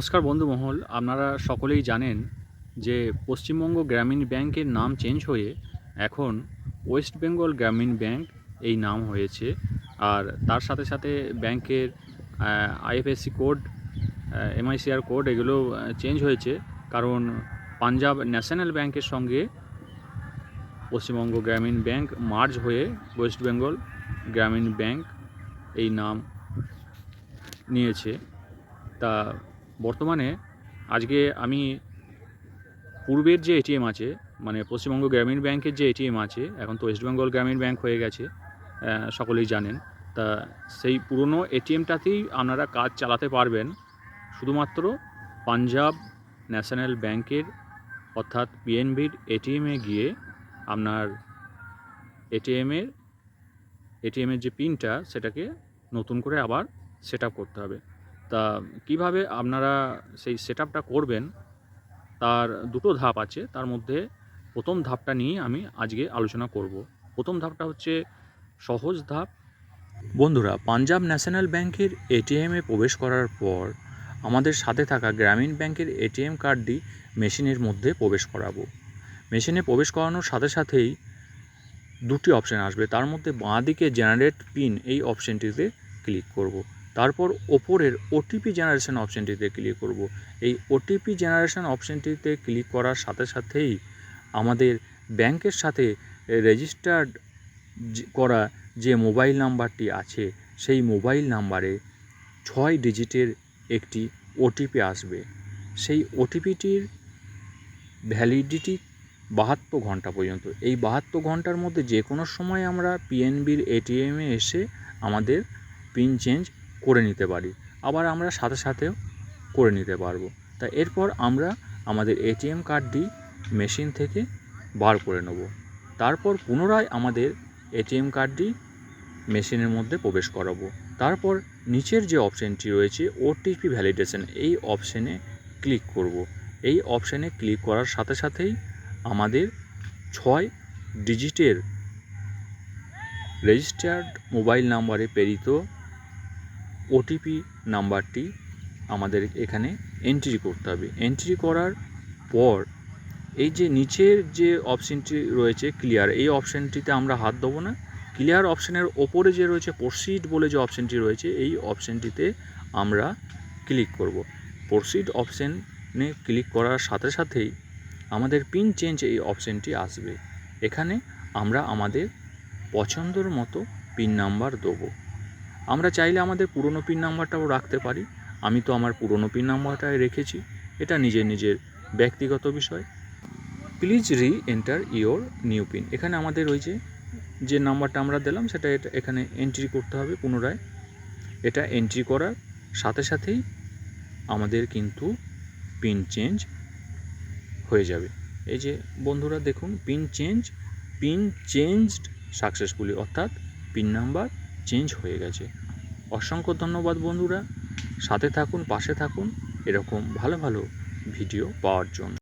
নমস্কার বন্ধু মহল, আপনারা সকলেই জানেন যে পশ্চিমবঙ্গ গ্রামীণ ব্যাংকের নাম চেঞ্জ হয়ে এখন ওয়েস্ট বেঙ্গল গ্রামীণ ব্যাংক এই নাম হয়েছে। আর তার সাথে সাথে ব্যাংকের আইএফএসসি কোড এমআইসিআর কোড এগুলো চেঞ্জ হয়েছে। কারণ পাঞ্জাব ন্যাশনাল ব্যাংকের সঙ্গে পশ্চিমবঙ্গ গ্রামীণ ব্যাংক মার্জ হয়ে ওয়েস্ট বেঙ্গল গ্রামীণ ব্যাংক এই নাম নিয়েছে। তা বর্তমানে আজকে আমি পূর্বের যে এটিএম আছে মানে পশ্চিমবঙ্গ গ্রামীণ ব্যাংকের যে এটিএম আছে, এখন তো ওয়েস্ট বেঙ্গল গ্রামীণ ব্যাংক হয়ে গেছে সকলেই জানেন। তা সেই পুরনো এটিএমটাতেই আপনারা কাজ চালাতে পারবেন শুধুমাত্র পাঞ্জাব ন্যাশনাল ব্যাংকের, অর্থাৎ পিএনবির এটিএমে গিয়ে আপনার এটিএমের এটিএমের যে পিনটা, সেটাকে নতুন করে আবার সেট করতে হবে। তা কীভাবে আপনারা সেই সেট করবেন, তার দুটো ধাপ আছে। তার মধ্যে প্রথম ধাপটা নিয়ে আমি আজকে আলোচনা করব। প্রথম ধাপটা হচ্ছে সহজ ধাপ। বন্ধুরা, পাঞ্জাব ন্যাশনাল ব্যাংকের এটিএমে প্রবেশ করার পর আমাদের সাথে থাকা গ্রামীণ ব্যাংকের এটিএম কার্ডটি মেশিনের মধ্যে প্রবেশ করাবো। মেশিনে প্রবেশ করানোর সাথে সাথেই দুটি অপশান আসবে। তার মধ্যে বাঁ দিকে জেনারেট পিন এই অপশানটিতে ক্লিক করব। তারপর ওপরের ওটিপি জেনারেশন অপশানটিতে ক্লিক করব। এই ওটিপি জেনারেশন অপশানটিতে ক্লিক করার সাথে সাথেই আমাদের ব্যাংকের সাথে রেজিস্টার্ড করা যে মোবাইল নাম্বারটি আছে, সেই মোবাইল নাম্বারে ছয় ডিজিটের একটি ওটিপি আসবে সেই ওটিপিটির ভ্যালিডিটি বাহাত্তর ঘণ্টা পর্যন্ত এই বাহাত্তর ঘণ্টার মধ্যে যে কোনো সময় আমরা পিএনবির এটিএমে এসে আমাদের পিন চেঞ্জ করে নিতে পারি। আবার আমরা সাথে সাথেও করে নিতে পারব। তা এরপর আমরা আমাদের এটিএম কার্ডটি মেশিন থেকে বার করে নেব। তারপর পুনরায় আমাদের এটিএম কার্ডটি মেশিনের মধ্যে প্রবেশ করাবো। তারপর নিচের যে অপশানটি রয়েছে ওটিপি ভ্যালিডেশন এই অপশানে ক্লিক করব। এই অপশানে ক্লিক করার সাথে সাথেই আমাদের ছয় ডিজিটের রেজিস্টার্ড মোবাইল নাম্বারে প্রেরিত ওটিপি নাম্বারটি আমাদের এখানে এন্ট্রি করতে হবে। এন্ট্রি করার পর এই যে নিচের যে অপশানটি রয়েছে ক্লিয়ার এই অপশানটিতে আমরা হাত দেবো না। ক্লিয়ার অপশানের ওপরে যে রয়েছে প্রসিড বলে যে অপশানটি রয়েছে, এই অপশানটিতে আমরা ক্লিক করব। প্রসিড অপশানে ক্লিক করার সাথে সাথেই আমাদের পিন চেঞ্জ এই অপশানটি আসবে। এখানে আমরা আমাদের পছন্দর মতো পিন নাম্বার দেবো। আমরা চাইলে আমাদের পুরনো পিন নাম্বারটাও রাখতে পারি। আমি তো আমার পুরনো পিন নাম্বারটাই রেখেছি। এটা নিজের নিজের ব্যক্তিগত বিষয়। প্লিজ রি এন্টার ইওর নিউ পিন এখানে আমাদের ওই যে যে নাম্বারটা আমরা দিলাম, সেটা এটা এখানে এন্ট্রি করতে হবে পুনরায়। এটা এন্ট্রি করার সাথে সাথেই আমাদের কিন্তু পিন চেঞ্জ হয়ে যাবে। এই যে বন্ধুরা দেখুন pin change pin changed successfully অর্থাৎ পিন নাম্বার চেঞ্জ হয়ে গেছে। অসংখ্য ধন্যবাদ বন্ধুরা। সাথে থাকুন, পাশে থাকুন। এরকম ভালো ভালো ভিডিও পাওয়ার জন্য।